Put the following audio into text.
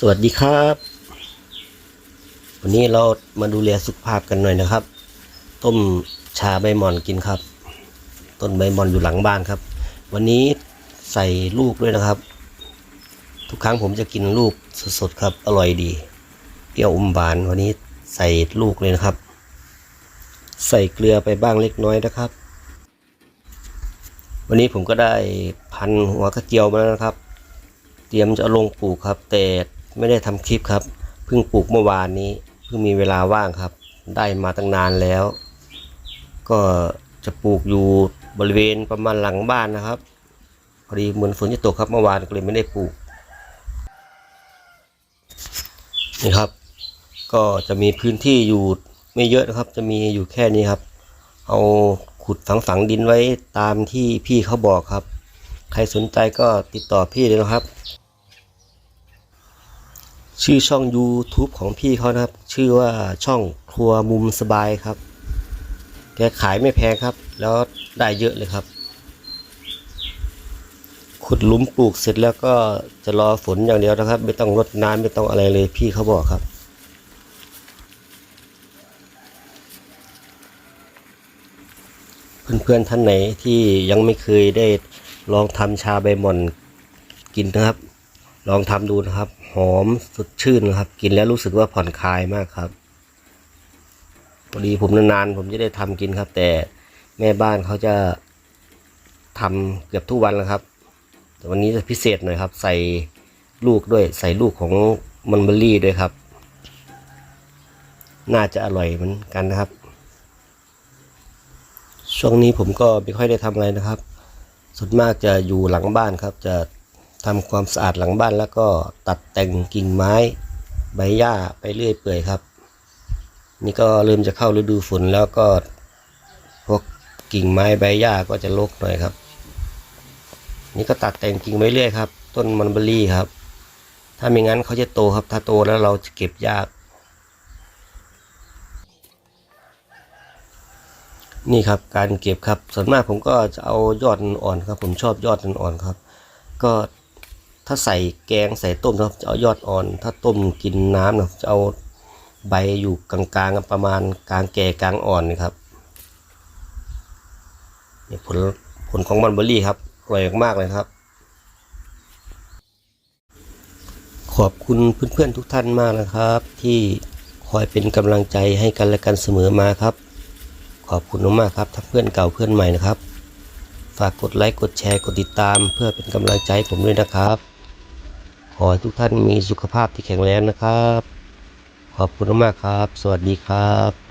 สวัสดีครับ วันนี้เรามาดูแลสุขภาพกันหน่อยนะครับ ต้มชาใบหม่อนกินครับ ต้นใบหม่อนอยู่หลังบ้านครับ วันนี้ใส่ลูกด้วยนะครับ ทุกครั้งผมจะกินลูกสดๆครับ อร่อยดีเปรี้ยวอมหวานวันนี้ใส่ลูกเลยนะครับ ใส่เกลือไปบ้างเล็กน้อยนะครับ วันนี้ผมก็ได้พันหัวกระเจียวมาแล้วนะครับเตรียมจะลงปลูกครับแต่ ไม่ได้ทำคลิปครับ เพิ่งปลูกเมื่อวานนี้ เพิ่งมีเวลาว่างครับ ได้มาตั้งนานแล้ว ก็จะปลูกอยู่บริเวณประมาณหลังบ้านนะครับพอดีเหมือนฝนจะตกครับเมื่อวานก็เลยไม่ได้ปลูกนี่ครับ ก็จะมีพื้นที่อยู่ไม่เยอะนะครับ จะมีอยู่แค่นี้ครับ เอาขุดฝังฝังดินไว้ตามที่พี่เขาบอกครับ ใครสนใจก็ติดต่อพี่เลยนะครับ ชื่อช่อง YouTube ของพี่เขานะครับ ชื่อว่าช่องครัวมุมสบายครับ แกขายไม่แพงครับ แล้วได้เยอะเลยครับ ขุดหลุมปลูกเสร็จแล้วก็จะรอฝนอย่างเดียวนะครับ ไม่ต้องรดน้ำไม่ต้องอะไรเลยพี่เขาบอกครับเพื่อนๆท่านไหนที่ยังไม่เคยได้ลองทำชาใบหม่อนกินนะครับ ลองทำดูนะครับ หอมสดชื่นนะครับ กินแล้วรู้สึกว่าผ่อนคลายมากครับพอดีผมนานๆผมจะได้ทำกินครับ แต่แม่บ้านเขาจะทำเกือบทุกวันแล้วครับ แต่วันนี้จะพิเศษหน่อยครับ ใส่ลูกด้วย ใส่ลูกของมันเบอรี่ด้วยครับ น่าจะอร่อยเหมือนกันนะครับ ช่วงนี้ผมก็ไม่ค่อยได้ทำอะไรนะครับส่วนมากจะอยู่หลังบ้านครับจะ ทำความสะอาดหลังบ้านแล้วก็ตัดแต่งกิ่งไม้ใบหญ้าไปเรื่อยเปื่อยครับ นี่ก็เริ่มจะเข้าฤดูฝนแล้วก็พวกกิ่งไม้ใบหญ้าก็จะรกหน่อยครับ นี่ก็ตัดแต่งกิ่งไว้เรื่อยครับ ต้นมันเบอรี่ครับ ถ้าไม่งั้นเขาจะโตครับ ถ้าโตแล้วเราจะเก็บยาก นี่ครับการเก็บครับส่วนมากผมก็จะเอายอดอ่อนครับ ผมชอบยอดอ่อนครับ ก็ ถ้าใส่แกงใส่ต้มนะครับจะเอายอดอ่อน ถ้าต้มกินน้ำนะจะเอาใบอยู่กลางๆประมาณกลางแก่กลางอ่อนนี่ครับนี่ผลผลของมันเบอร์รี่ครับอร่อยมากเลยครับ ขอบคุณเพื่อนๆทุกท่านมากนะครับ ที่คอยเป็นกำลังใจให้กันและกันเสมอมาครับ ขอบคุณมากๆครับทั้งเพื่อนเก่าเพื่อนใหม่นะครับ ฝากกดไลค์กดแชร์กดติดตาม เพื่อเป็นกำลังใจผมด้วยนะครับ ขอให้ทุกท่านมีสุขภาพที่แข็งแรงนะครับ ขอบคุณมากครับ สวัสดีครับ